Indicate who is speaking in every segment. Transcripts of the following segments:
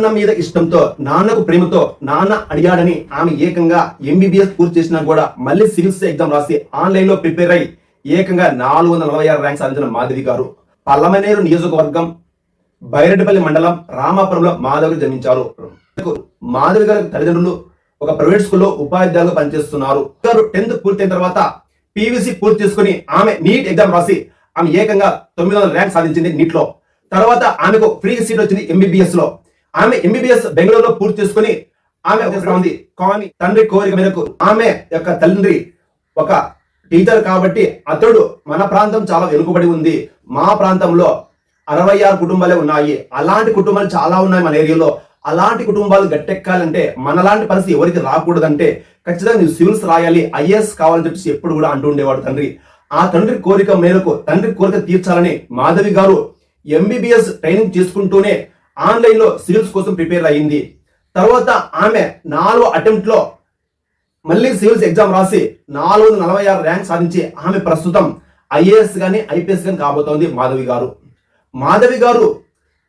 Speaker 1: నాన్న మీద ఇష్టంతో నాన్నకు ప్రేమతో నాన్న అడిగాడని ఆమె ఏకంగా ఎంబీబీఎస్ పూర్తి చేసినా కూడా మళ్ళీ సివిల్స్ ఎగ్జామ్ రాసి ఆన్లైన్లో ప్రిపేర్ అయి ఏకంగా నాలుగు వందల నలభై ఆరు ర్యాంక్ సాధించిన మాధవి గారు. పల్లమనేరు నియోజకవర్గం బైరెడ్డిపల్లి మండలం రామాపురంలో మాధవి జన్మించారు. మాధవి గారి తల్లిదండ్రులు ఒక ప్రైవేట్ స్కూల్లో ఉపాధ్యాయులుగా పనిచేస్తున్నారు. గారు టెన్త్ పూర్తయిన తర్వాత పీవీసీ పూర్తి చేసుకుని ఆమె నీట్ ఎగ్జామ్ రాసి ఆమె ఏకంగా తొమ్మిది వందల ర్యాంక్ సాధించింది నీట్లో తర్వాత ఆమెకు ఫ్రీ సీట్ వచ్చింది ఎంబీబీఎస్లో. ఆమె ఎంబీబీఎస్ బెంగళూరులో పూర్తి చేసుకుని ఆమె ఒక ఉంది. కానీ తండ్రి కోరిక మేరకు ఆమె యొక్క తండ్రి ఒక టీచర్ కాబట్టి అతడు మన ప్రాంతం చాలా వెనుకబడి ఉంది. మా ప్రాంతంలో అరవై ఆరు కుటుంబాలే ఉన్నాయి. అలాంటి కుటుంబాలు చాలా ఉన్నాయి మన ఏరియాలో. అలాంటి కుటుంబాలు గట్టెక్కాలంటే మనలాంటి పరిస్థితి ఎవరికి రాకూడదంటే ఖచ్చితంగా నువ్వు సివిల్స్ రాయాలి ఐఏఎస్ కావాలని చెప్పేసి ఎప్పుడు కూడా అంటూ ఉండేవాడు తండ్రి. ఆ తండ్రి కోరిక మేరకు తండ్రి కోరిక తీర్చాలని మాధవి గారు ఎంబీబీఎస్ ట్రైనింగ్ చేసుకుంటూనే ఆన్లైన్లో సివిల్స్ కోసం ప్రిపేర్ అయ్యింది తర్వాత ఆమె నాలుగో అటెంప్ట్లో మళ్ళీ సివిల్స్ ఎగ్జామ్ రాసి నాలుగు వందల నలభై ఆరు ర్యాంక్ సాధించి ఆమె ప్రస్తుతం ఐఏఎస్ కానీ ఐపీఎస్ కానీ కాబోతోంది మాధవి గారు. మాధవి గారు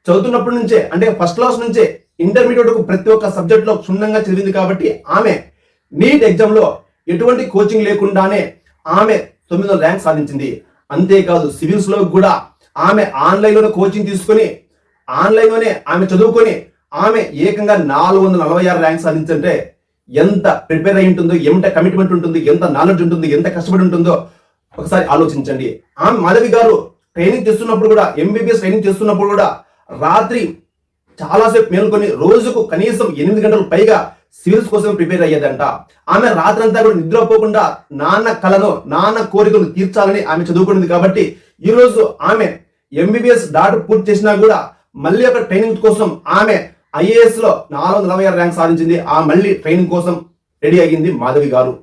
Speaker 1: చదువుతున్నప్పటి నుంచే అంటే ఫస్ట్ క్లాస్ నుంచే ఇంటర్మీడియట్ ప్రతి ఒక్క సబ్జెక్ట్లో క్షుణ్ణంగా చదివింది కాబట్టి ఆమె నీట్ ఎగ్జామ్లో ఎటువంటి కోచింగ్ లేకుండానే ఆమె తొమ్మిది ర్యాంక్ సాధించింది. అంతేకాదు సివిల్స్లో కూడా ఆమె ఆన్లైన్లో కోచింగ్ తీసుకొని ఆన్లైన్లోనే ఆమె చదువుకొని ఆమె ఏకంగా నాలుగు వందల నలభై ఆరు ర్యాంక్ సాధించంటే ఎంత ప్రిపేర్ అయి ఉంటుందో ఎంత కమిట్మెంట్ ఉంటుంది ఎంత నాలెడ్జ్ ఉంటుంది ఎంత కష్టపడి ఉంటుందో ఒకసారి ఆలోచించండి. ఆమె మాధవి గారు ట్రైనింగ్ చేస్తున్నప్పుడు కూడా ఎంబీబీఎస్ ట్రైనింగ్ చేస్తున్నప్పుడు కూడా రాత్రి చాలాసేపు మేల్కొని రోజుకు కనీసం ఎనిమిది గంటలు పైగా సివిల్స్ కోసం ప్రిపేర్ అయ్యేదంట. ఆమె రాత్రంతా కూడా నిద్రపోకుండా నాన్న కలను నాన్న కోరికలు తీర్చాలని ఆమె చదువుకున్నది కాబట్టి ఈరోజు ఆమె ఎంబీబీఎస్ డాక్టర్ పూర్తి చేసినా కూడా మళ్ళీ ఒక ట్రైనింగ్ కోసం ఆమె ఐఏఎస్లో నాలుగు వందల నలభై ఆరు ర్యాంక్ సాధించింది. ఆ మళ్ళీ ట్రైనింగ్ కోసం రెడీ అయ్యింది మాధవి గారు.